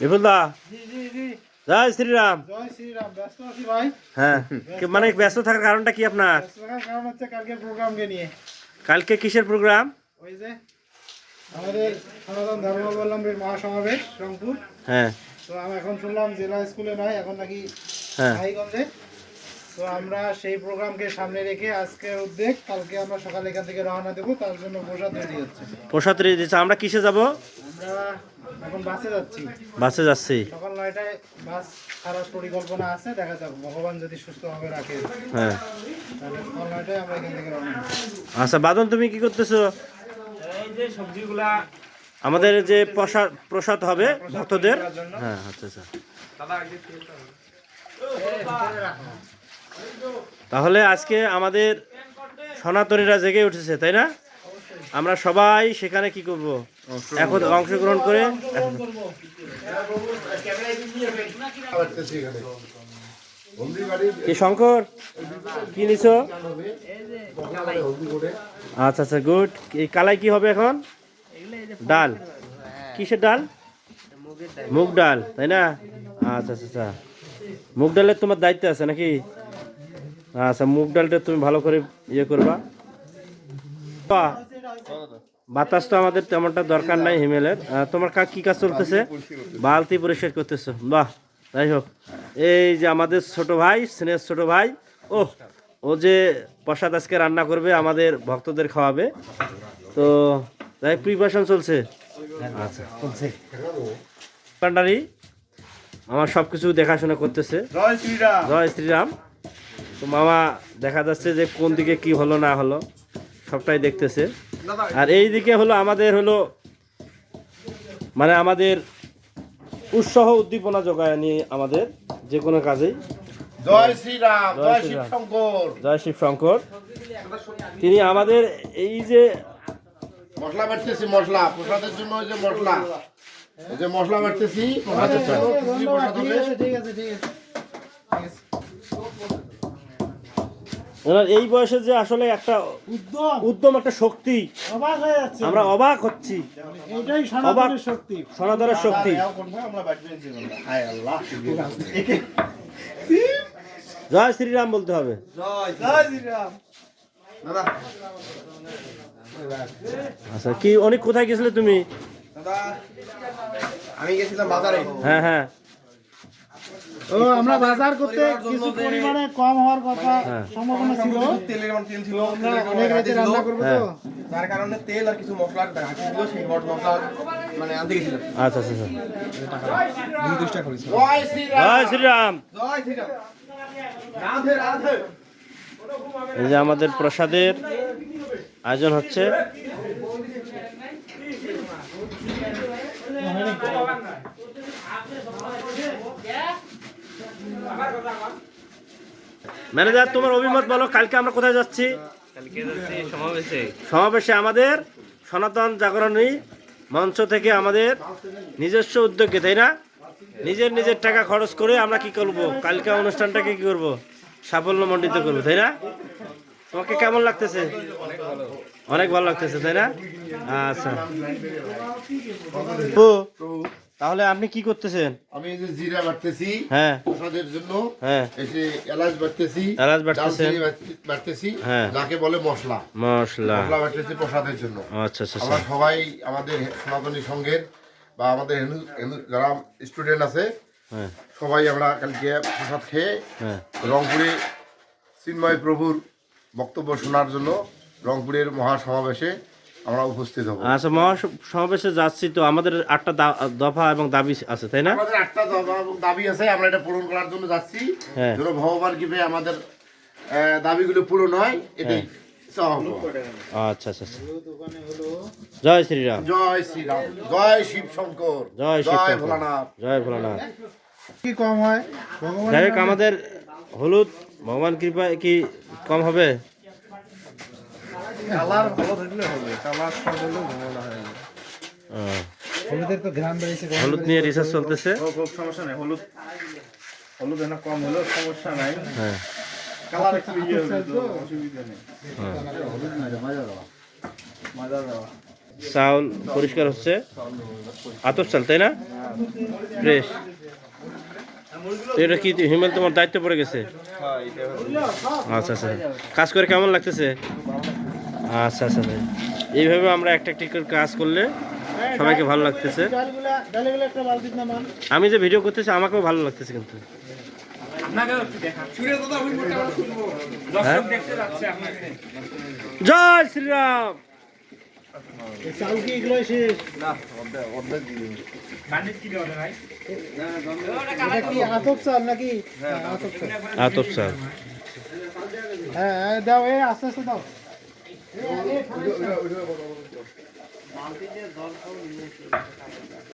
বিপুলদা জয় শ্রীরাম। জয় শ্রীরাম। ব্যস্ত আছি ভাই। হ্যাঁ কি- মানে ব্যস্ত থাকার কারণটা কি আপনার? ব্যস্ত থাকার কারণ হচ্ছে কালকের প্রোগ্রামকে নিয়ে। কালকে কিসের প্রোগ্রাম? ওই যে আমাদের সনাতন ধর্মাবলম্বীর মহাসমাবেশ রংপুর। হ্যাঁ। তো আমি এখন শুনলাম জেলা স্কুলে নয় এখন নাকি হ্যাঁ। ভাইগঞ্জে তো আমরা সেই প্রোগ্রামকে সামনে রেখে আজকে উদ্যোগ কালকে আমরা সকালে এখান থেকে রওনা দেবো তার জন্য প্রসাদ রেডি হচ্ছে। প্রসাদ রেডি আমরা কিসে যাব? এখন বাসে যাচ্ছি। বাসে যাচ্ছি। সকাল নয়টায় বাস ছাড়ার পরিকল্পনা আছে দেখা যাক ভগবান যদি সুস্থভাবে রাখে। হ্যাঁ। তাহলে সকাল নয়টায় আমরা এখান থেকে রওনা আচ্ছা বাদন তুমি কি করতেছো? এই যে সবজিগুলা আমাদের যে প্রসাদ প্রসাদ হবে ভক্তদের। হ্যাঁ আচ্ছা আচ্ছা। তাহলে আজকে আমাদের সনাতনীরা জেগে উঠেছে তাই না? আমরা সবাই সেখানে কি করব? এখন অংশগ্রহণ করে কি শঙ্কর? কি নিছ? আচ্ছা আচ্ছা গুড। এই কালাই কি হবে এখন? ডাল। কিসের ডাল? মুগ ডাল, তাই না? আচ্ছা আচ্ছা আচ্ছা। মুগ ডালের তোমার দায়িত্ব আছে নাকি? আচ্ছা মুগ ডালটা তুমি ভালো করে ইয়ে করবা। বাতাস তো আমাদের তেমনটা দরকার নাই হিমেলের। তোমার কাজ কি কাজ চলতেছে? বালতি পরিষ্কার করতেছো। বাহ যাই হোক। এই যে আমাদের ছোট ভাই স্নেহ ছোট ভাই ও ও যে প্রসাদ আজকে রান্না করবে আমাদের ভক্তদের খাওয়াবে। তো যাই প্রিপারেশন চলছে। আচ্ছা চলছে। ভান্ডারি আমার সব কিছু দেখাশোনা করতেছে। জয় শ্রীরাম। জয় শ্রীরাম। তো মামা দেখা যাচ্ছে যে কোন দিকে কি হলো না হলো সবটাই দেখতেছে। আর এই দিকে হলো আমাদের হলো মানে আমাদের উৎসাহ উদ্দীপনা যোগায় নিয়ে আমাদের যে কোনো কাজেই। জয় শ্রীরাম জয় জয় শিব শঙ্কর জয় শিব শঙ্কর তিনি আমাদের এই যে মশলা বাটতেছি মশলা। প্রসাদের জন্য যে মশলা। যে মশলা বাটতেছি ঠিক আছে ঠিক আছে ঠিক আছে। ওনার এই বয়সে যে আসলে একটা উদ্যম। উদ্যম একটা শক্তি। অবাক হয়ে যাচ্ছে। আমরা অবাক হচ্ছি। এটাই সনাতনের শক্তি। সনাতনের শক্তি। হায়। জয় শ্রীরাম বলতে হবে। জয় শ্রীরাম। দাদা। আচ্ছা কি অনেক কোথায় গেছিলে তুমি? আমি গেছিলাম বাজারে। হ্যাঁ হ্যাঁ। ও আমরা বাজার করতে কিছু পরিমাণে কম হওয়ার কথা হ্যাঁ। সম্ভাবনা ছিল। তেলের মানে তেল ছিল অনেক রাতে রান্না করব তো। হ্যাঁ। যার কারণে তেল আর কিছু মশলা ছিল সেই মশলা মানে আনতে গেছিলাম। আচ্ছা আচ্ছা আচ্ছা। দুই দুষ্টা করেছিল জয় জয় শ্রীরাম। জয় শ্রীরাম। রাধে রাধে। এই যে আমাদের প্রসাদের আয়োজন হচ্ছে। ম্যানেজার তোমার অভিমত বলো কালকে আমরা কোথায় যাচ্ছি? সমাবেশে আমাদের সনাতন জাগরণী মঞ্চ থেকে আমাদের নিজস্ব উদ্যোগে তাই না? নিজের নিজের টাকা খরচ করে আমরা কি করব? কালকে অনুষ্ঠানটাকে কি করব? সাফল্য মণ্ডিত করব তাই না? তোমাকে কেমন লাগতেছে? অনেক ভালো লাগতেছে তাই না? আচ্ছা। ও তাহলে আপনি কি করতেছেন? আমি এই যে জিরা বাটতেছি হ্যাঁ। প্রসাদের জন্য। হ্যাঁ। এই যে এলাচ বাটতেছি এলাচ। দারচিনি বাটতেছি হ্যাঁ। যাকে বলে মশলা। মশলা। মশলা বাটতেছি প্রসাদের জন্য। আচ্ছা আচ্ছা আমরা আচ্ছা সবাই আমাদের সনাতনী সংঘের বা আমাদের হিন্দু হিন্দু যারা স্টুডেন্ট আছে হ্যাঁ। সবাই আমরা কালকে প্রসাদ খেয়ে হ্যাঁ। রংপুরে চিন্ময় প্রভুর বক্তব্য শোনার জন্য রংপুরের মহাসমাবেশে আমরা উপস্থিত হব। আচ্ছা মহা সমাবেশে যাচ্ছি তো আমাদের আটটা দা- দফা এবং দাবি আছে তাই না? আমাদের আটটা দফা এবং দাবি আছে আমরা এটা পূরণ করার জন্য যাচ্ছি। হ্যাঁ। ভগবান কৃপে আমাদের দাবিগুলো পূরণ হয় এটাই আচ্ছা আচ্ছা আচ্ছা। জয় শ্রীরাম। জয় শ্রীরাম জয় শিব শঙ্কর জয় জয়। ভোলানাথ। জয় ভোলানাথ। কি কম হয়? ভগবান যাই আমাদের হলুদ ভগবান কৃপায় কি কম হবে? কালার ভালো থাকলে হবে কালার সব হলে ভালো না। হয় হলুদের তো ঘ্রাণ বেরিয়েছে হলুদ নিয়ে রিসার্চ চলতেছে? সমস্যা নাই হলুদ হলুদ এনে কম হলেও সমস্যা নাই। হ্যাঁ। কালার একটু ইয়ে হবে তো অসুবিধা নেই। হ্যাঁ। মজা দেওয়া চাউল পরিষ্কার হচ্ছে? আতপ চাল তাই না? ফ্রেশ এটা কি হিমেল তোমার দায়িত্ব পড়ে গেছে? আচ্ছা আচ্ছা। কাজ করে কেমন লাগতেছে? আচ্ছা আচ্ছা ভাই। এইভাবে আমরা একটা একটি করে কাজ করলে সবাইকে ভালো লাগতেছে। ডালগুলা ডালগুলা একটা বালতিতে নামান আমি যে ভিডিও করতেছি আমাকেও ভালো লাগতেছে কিন্তু। হ্যাঁ? জয় শ্রীরাম! কি আতপ চাল নাকি? হ্যাঁ আতপ চাল আতপ চাল হ্যাঁ হ্যাঁ, দাও এই আস্তে আস্তে দাও